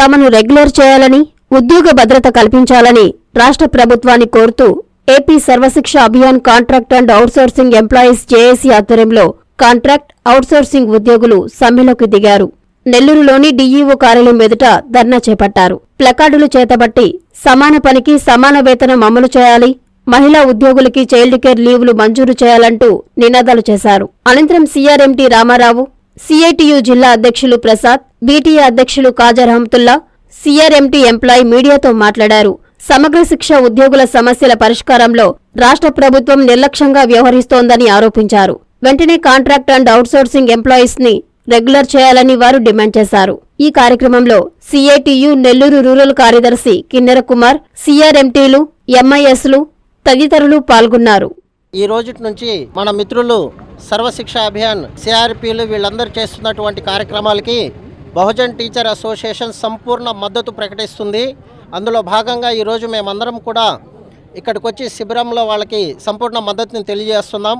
తమను రెగ్యులర్ చేయాలని ఉద్యోగ భద్రత కల్పించాలని రాష్ట్ర ప్రభుత్వాన్ని కోరుతూ AP Sarvashiksha Abhiyan contract and outsourcing employees JAC ఆధ్వర్యంలో కాంట్రాక్ట్ అవుట్సోర్సింగ్ ఉద్యోగులు సమ్మెలోకి దిగారు. నెల్లూరులోని డీఈఓ కార్యాలయం ఎదుట ధర్నా చేపట్టారు. ప్లకార్డులు చేతబట్టి సమాన పనికి సమాన వేతనం అమలు చేయాలి మహిళా ఉద్యోగులకి చైల్డ్ కేర్ లీవులు మంజూరు చేయాలంటూ నినాదాలు చేశారు. అనంతరం సీఆర్ఎంటీ రామారావు సిఐటియు జిల్లా అధ్యక్షులు ప్రసాద్ బీటీఏ అధ్యక్షులు కాజా రహమతుల్లా సిఆర్ఎంటీ ఎంప్లాయీ మీడియాతో మాట్లాడారు. సమగ్ర శిక్ష ఉద్యోగుల సమస్యల పరిష్కారంలో రాష్ట్ర ప్రభుత్వం నిర్లక్ష్యంగా వ్యవహరిస్తోందని ఆరోపించారు. వెంటనే కాంట్రాక్ట్ అండ్ అవుట్సోర్సింగ్ ఎంప్లాయీస్ని రెగ్యులర్ చేయాలని వారు డిమాండ్ చేశారు. ఈ కార్యక్రమంలో సిఐటియు నెల్లూరు రూరల్ కార్యదర్శి కిన్నెర కుమార్ సిఆర్ఎంటీలు ఎంఐఎస్లు తదితరులు పాల్గొన్నారు. ఈ రోజు నుంచి మన మిత్రులు సర్వశిక్ష అభియాన్ సిఆర్పిలు వీళ్ళందరూ చేస్తున్నటువంటి కార్యక్రమాలకి బహుజన్ టీచర్ అసోసియేషన్ సంపూర్ణ మద్దతు ప్రకటిస్తుంది. అందులో భాగంగా ఈరోజు మేమందరం కూడా ఇక్కడికి వచ్చి శిబిరంలో వాళ్ళకి సంపూర్ణ మద్దతుని తెలియజేస్తున్నాం.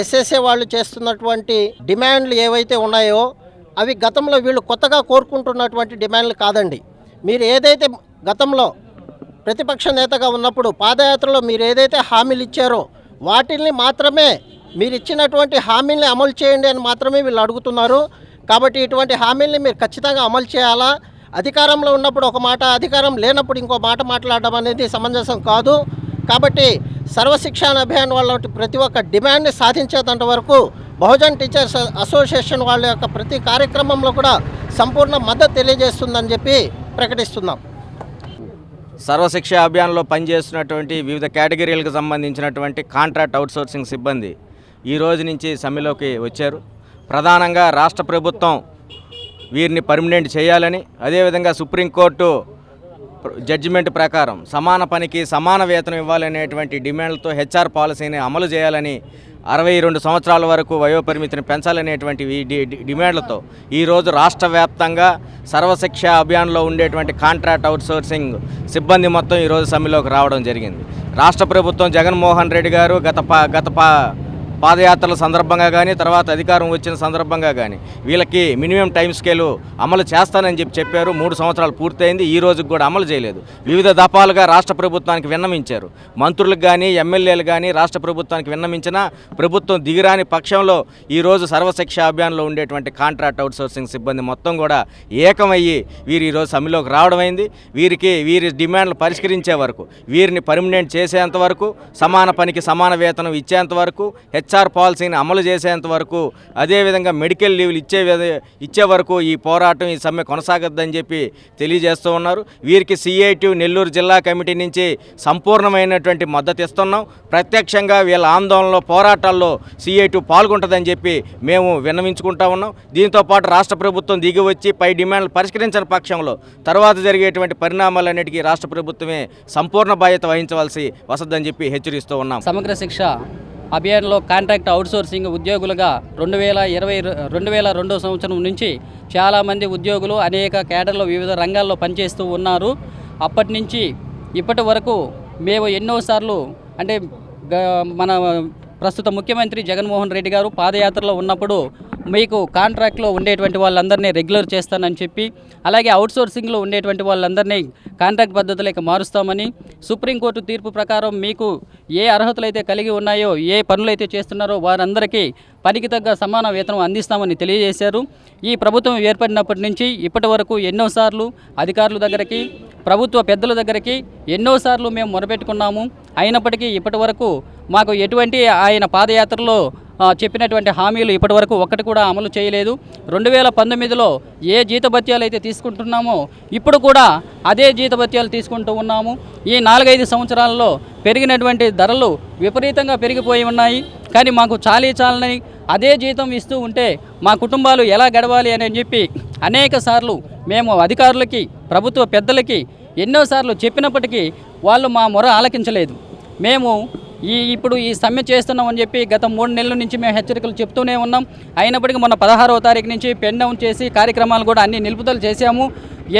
ఎస్ఎస్ఏ వాళ్ళు చేస్తున్నటువంటి డిమాండ్లు ఏవైతే ఉన్నాయో అవి గతంలో వీళ్ళు కొత్తగా కోరుకుంటున్నటువంటి డిమాండ్లు కాదండి. మీరు ఏదైతే గతంలో ప్రతిపక్ష నేతగా ఉన్నప్పుడు పాదయాత్రలో మీరు ఏదైతే హామీలు ఇచ్చారో వాటిల్ని మాత్రమే మీరు ఇచ్చినటువంటి హామీల్ని అమలు చేయండి అని మాత్రమే వీళ్ళు అడుగుతున్నారు. కాబట్టి ఇటువంటి హామీల్ని మీరు ఖచ్చితంగా అమలు చేయాలా? అధికారంలో ఉన్నప్పుడు ఒక మాట అధికారం లేనప్పుడు ఇంకో మాట మాట్లాడడం అనేది సమంజసం కాదు. కాబట్టి సర్వశిక్షణ అభియాన్ వాళ్ళ ప్రతి ఒక్క డిమాండ్ని సాధించేంత వరకు బహుజన్ టీచర్స్ అసోసియేషన్ వాళ్ళ యొక్క ప్రతి కార్యక్రమంలో కూడా సంపూర్ణ మద్దతు తెలియజేస్తుందని చెప్పి ప్రకటిస్తున్నాం. సర్వశిక్ష అభియాన్లో పనిచేస్తున్నటువంటి వివిధ కేటగిరీలకు సంబంధించినటువంటి కాంట్రాక్ట్ అవుట్సోర్సింగ్ సిబ్బంది ఈ రోజు నుంచి సమ్మెలోకి వచ్చారు. ప్రధానంగా రాష్ట్ర ప్రభుత్వం వీరిని పర్మినెంట్ చేయాలని అదేవిధంగా సుప్రీంకోర్టు జడ్జిమెంట్ ప్రకారం సమాన పనికి సమాన వేతనం ఇవ్వాలనేటువంటి డిమాండ్లతో హెచ్ఆర్ పాలసీని అమలు చేయాలని అరవై రెండు సంవత్సరాల వరకు వయోపరిమితిని పెంచాలనేటువంటి డి- డిమాండ్లతో ఈరోజు రాష్ట్ర వ్యాప్తంగా సర్వశిక్ష అభియాన్లో ఉండేటువంటి కాంట్రాక్ట్ అవుట్సోర్సింగ్ సిబ్బంది మొత్తం ఈరోజు సమ్మెలోకి రావడం జరిగింది. రాష్ట్ర ప్రభుత్వం జగన్మోహన్ రెడ్డి గారు గత గత పాదయాత్రల సందర్భంగా కానీ తర్వాత అధికారం వచ్చిన సందర్భంగా కానీ వీళ్ళకి మినిమం టైం స్కేలు అమలు చేస్తానని చెప్పి చెప్పారు. మూడు సంవత్సరాలు పూర్తయింది. ఈ రోజుకి కూడా అమలు చేయలేదు. వివిధ దఫాలుగా రాష్ట్ర ప్రభుత్వానికి విన్నమించారు మంత్రులకు కానీ ఎమ్మెల్యేలు కానీ రాష్ట్ర ప్రభుత్వానికి విన్నమించినా ప్రభుత్వం దిగిరాని పక్షంలో ఈరోజు సర్వశిక్ష అభియాన్లో ఉండేటువంటి కాంట్రాక్ట్ అవుట్సోర్సింగ్ సిబ్బంది మొత్తం కూడా ఏకమయ్యి వీరు ఈరోజు సమ్మెలోకి రావడం అయింది. వీరికి వీరి డిమాండ్లు పరిష్కరించే వరకు వీరిని పర్మినెంట్ చేసేంత వరకు సమాన పనికి సమాన వేతనం ఇచ్చేంత వరకు హెచ్ఆర్ పాలసీని అమలు చేసేంత వరకు అదేవిధంగా మెడికల్ లీవ్లు ఇచ్చే ఇచ్చే వరకు ఈ పోరాటం ఈ సమ్మె కొనసాగద్దని చెప్పి తెలియజేస్తూ ఉన్నారు. వీరికి సిఐటి నెల్లూరు జిల్లా కమిటీ నుంచి సంపూర్ణమైనటువంటి మద్దతు ఇస్తున్నాం. ప్రత్యక్షంగా వీళ్ళ ఆందోళనలో పోరాటాల్లో సిఐటి పాల్గొంటుందని చెప్పి మేము విన్నవించుకుంటా ఉన్నాం. దీంతో పాటు రాష్ట్ర ప్రభుత్వం దిగి వచ్చి పై డిమాండ్లు పరిష్కరించని పక్షంలో తర్వాత జరిగేటువంటి పరిణామాలన్నిటికీ రాష్ట్ర ప్రభుత్వమే సంపూర్ణ బాధ్యత వహించవలసి వసద్దని చెప్పి హెచ్చరిస్తూ ఉన్నాం. సమగ్ర శిక్ష అభియాన్లో కాంట్రాక్ట్ అవుట్సోర్సింగ్ ఉద్యోగులుగా రెండు వేల ఇరవై రెండు వేల రెండో సంవత్సరం నుంచి చాలామంది ఉద్యోగులు అనేక కేడర్లో వివిధ రంగాల్లో పనిచేస్తూ ఉన్నారు. అప్పటి నుంచి ఇప్పటి వరకు మేము ఎన్నోసార్లు అంటే మన ప్రస్తుత ముఖ్యమంత్రి జగన్మోహన్ రెడ్డి గారు పాదయాత్రలో ఉన్నప్పుడు మీకు కాంట్రాక్ట్లో ఉండేటువంటి వాళ్ళందరినీ రెగ్యులర్ చేస్తానని చెప్పి అలాగే అవుట్సోర్సింగ్లో ఉండేటువంటి వాళ్ళందరినీ కాంట్రాక్ట్ పద్ధతులకు మారుస్తామని సుప్రీంకోర్టు తీర్పు ప్రకారం మీకు ఏ అర్హతలు అయితే కలిగి ఉన్నాయో ఏ పనులు అయితే చేస్తున్నారో వారందరికీ పనికి తగ్గ సమాన వేతనం అందిస్తామని తెలియజేశారు. ఈ ప్రభుత్వం ఏర్పడినప్పటి నుంచి ఇప్పటి వరకు ఎన్నోసార్లు అధికారుల దగ్గరికి ప్రభుత్వ పెద్దల దగ్గరికి ఎన్నోసార్లు మేము మొరపెట్టుకున్నాము. అయినప్పటికీ ఇప్పటి వరకు మాకు ఎటువంటి ఆయన పాదయాత్రలో చెప్పినటువంటి హామీలు ఇప్పటివరకు ఒక్కటి కూడా అమలు చేయలేదు. రెండు వేల పంతొమ్మిదిలో ఏ జీతభత్యాలు అయితే తీసుకుంటున్నామో ఇప్పుడు కూడా అదే జీతభత్యాలు తీసుకుంటూ ఉన్నాము. ఈ నాలుగైదు సంవత్సరాలలో పెరిగినటువంటి ధరలు విపరీతంగా పెరిగిపోయి ఉన్నాయి. కానీ మాకు చాలీ చాలని అదే జీతం ఇస్తూ ఉంటే మా కుటుంబాలు ఎలా గడవాలి అని చెప్పి అనేక సార్లు మేము అధికారులకి ప్రభుత్వ పెద్దలకి ఎన్నోసార్లు చెప్పినప్పటికీ వాళ్ళు మా మొర ఆలకించలేదు. మేము ఈ ఇప్పుడు ఈ సమ్మె చేస్తున్నామని చెప్పి గత మూడు నెలల నుంచి మేము హెచ్చరికలు చెప్తూనే ఉన్నాం. అయినప్పటికీ మొన్న పదహారవ తారీఖు నుంచి పెన్ డౌన్ చేసి కార్యక్రమాలు కూడా అన్ని నిలుపుదల చేశాము.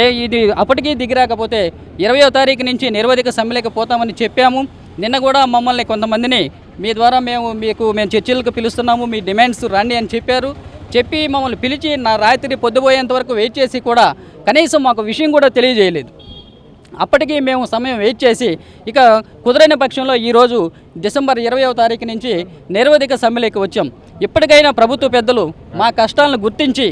ఏ ఇది అప్పటికీ దిగిరాకపోతే ఇరవయో తారీఖు నుంచి నిరవధిక సమ్మెలకు పోతామని చెప్పాము. నిన్న కూడా మమ్మల్ని కొంతమందిని మీ ద్వారా మేము మీకు మేము చర్చలకు పిలుస్తున్నాము మీ డిమాండ్స్ రండి అని చెప్పారు. చెప్పి మమ్మల్ని పిలిచి నా రాత్రి పొద్దుపోయేంత వరకు వెయిట్ చేసి కూడా కనీసం మాకు విషయం కూడా తెలియజేయలేదు. అప్పటికీ మేము సమయం వెయిట్ చేసి ఇక కుదరైన పక్షంలో ఈరోజు డిసెంబర్ ఇరవయవ తారీఖు నుంచి నిరవధిక సమ్మెలోకి వచ్చాం. ఇప్పటికైనా ప్రభుత్వ పెద్దలు మా కష్టాలను గుర్తించి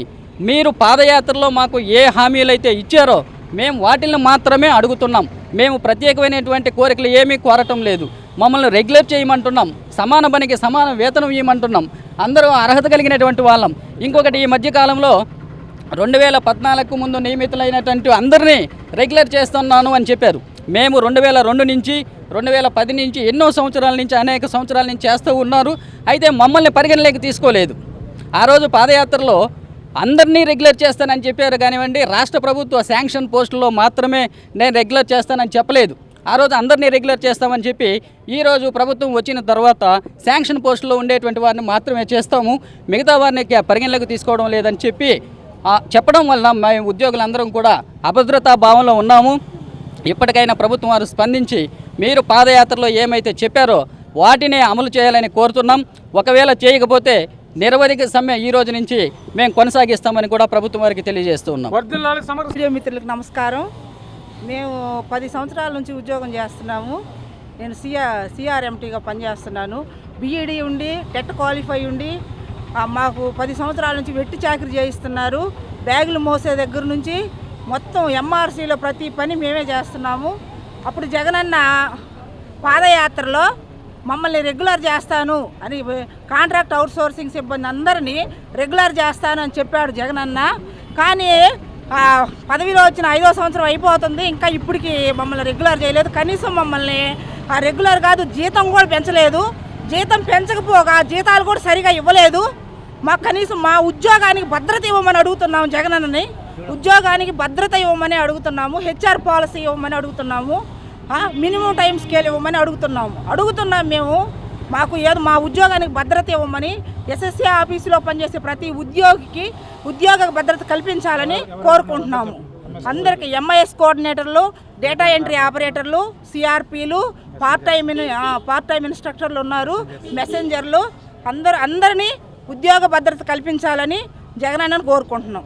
మీరు పాదయాత్రలో మాకు ఏ హామీలు అయితే ఇచ్చారో మేము వాటిని మాత్రమే అడుగుతున్నాం. మేము ప్రత్యేకమైనటువంటి కోరికలు ఏమీ కోరటం లేదు. మమ్మల్ని రెగ్యులర్ చేయమంటున్నాం. సమాన పనికి సమాన వేతనం ఇవ్వమంటున్నాం. అందరూ అర్హత కలిగినటువంటి వాళ్ళం. ఇంకొకటి ఈ మధ్యకాలంలో రెండు వేల పద్నాలుగు ముందు నియమితులైనటువంటి అందరినీ రెగ్యులర్ చేస్తున్నాను అని చెప్పారు. మేము రెండు వేల రెండు నుంచి రెండు వేల పది నుంచి ఎన్నో సంవత్సరాల నుంచి అనేక సంవత్సరాల నుంచి చేస్తూ ఉన్నారు. అయితే మమ్మల్ని పరిగణలోకి తీసుకోలేదు. ఆ రోజు పాదయాత్రలో అందరినీ రెగ్యులర్ చేస్తానని చెప్పారు కానివ్వండి రాష్ట్ర ప్రభుత్వ శాంక్షన్ పోస్టుల్లో మాత్రమే నేను రెగ్యులర్ చేస్తానని చెప్పలేదు. ఆ రోజు అందరినీ రెగ్యులర్ చేస్తామని చెప్పి ఈ రోజు ప్రభుత్వం వచ్చిన తర్వాత శాంక్షన్ పోస్టులో ఉండేటువంటి వారిని మాత్రమే చేస్తాము. మిగతా వారిని పరిగణలోకి తీసుకోవడం లేదని చెప్పి చెప్పడం వలన మేము ఉద్యోగులందరం కూడా అభద్రతా భావంలో ఉన్నాము. ఇప్పటికైనా ప్రభుత్వం వారు స్పందించి మీరు పాదయాత్రలో ఏమైతే చెప్పారో వాటినే అమలు చేయాలని కోరుతున్నాం. ఒకవేళ చేయకపోతే నిరవధిక సమ్మె ఈ రోజు నుంచి మేము కొనసాగిస్తామని కూడా ప్రభుత్వం వారికి తెలియజేస్తూ ఉన్నాం. మిత్రులకు నమస్కారం. మేము పది సంవత్సరాల నుంచి ఉద్యోగం చేస్తున్నాము. నేను సిఆర్ సిఆర్ఎంటీగా పనిచేస్తున్నాను. బీఈడి ఉండి టెట్ క్వాలిఫై ఉండి మాకు పది సంవత్సరాల నుంచి వెట్టి చాకరీ చేయిస్తున్నారు. బ్యాగులు మోసే దగ్గర నుంచి మొత్తం ఎంఆర్సీలో ప్రతి పని మేమే చేస్తున్నాము. అప్పుడు జగనన్న పాదయాత్రలో మమ్మల్ని రెగ్యులర్ చేస్తాను అని కాంట్రాక్ట్ అవుట్సోర్సింగ్ సిబ్బంది అందరినీ రెగ్యులర్ చేస్తాను అని చెప్పాడు జగనన్న. కానీ పదవిలో వచ్చిన ఐదో సంవత్సరం అయిపోతుంది. ఇంకా ఇప్పటికి మమ్మల్ని రెగ్యులర్ చేయలేదు. కనీసం మమ్మల్ని ఆ రెగ్యులర్ కాదు జీతం కూడా పెంచలేదు. జీతం పెంచకపోగా జీతాలు కూడా సరిగా ఇవ్వలేదు. మాకు కనీసం మా ఉద్యోగానికి భద్రత ఇవ్వమని అడుగుతున్నాము జగనన్నని ఉద్యోగానికి భద్రత ఇవ్వమని అడుగుతున్నాము. హెచ్ఆర్ పాలసీ ఇవ్వమని అడుగుతున్నాము. మినిమం టైం స్కేల్ ఇవ్వమని అడుగుతున్నాము. అడుగుతున్నాం మేము మాకు ఏదో మా ఉద్యోగానికి భద్రత ఇవ్వమని ఎస్ఎస్సీ ఆఫీసులో పనిచేసే ప్రతి ఉద్యోగికి ఉద్యోగ భద్రత కల్పించాలని కోరుకుంటున్నాము. అందరికి ఎంఐఎస్ కోఆర్డినేటర్లు డేటా ఎంట్రీ ఆపరేటర్లు సిఆర్పీలు పార్ట్ టైం పార్ట్ టైం ఇన్స్ట్రక్టర్లు ఉన్నారు మెసెంజర్లు అందరు అందరినీ ఉద్యోగ భద్రత కల్పించాలని జగనన్నను కోరుకుంటున్నాం.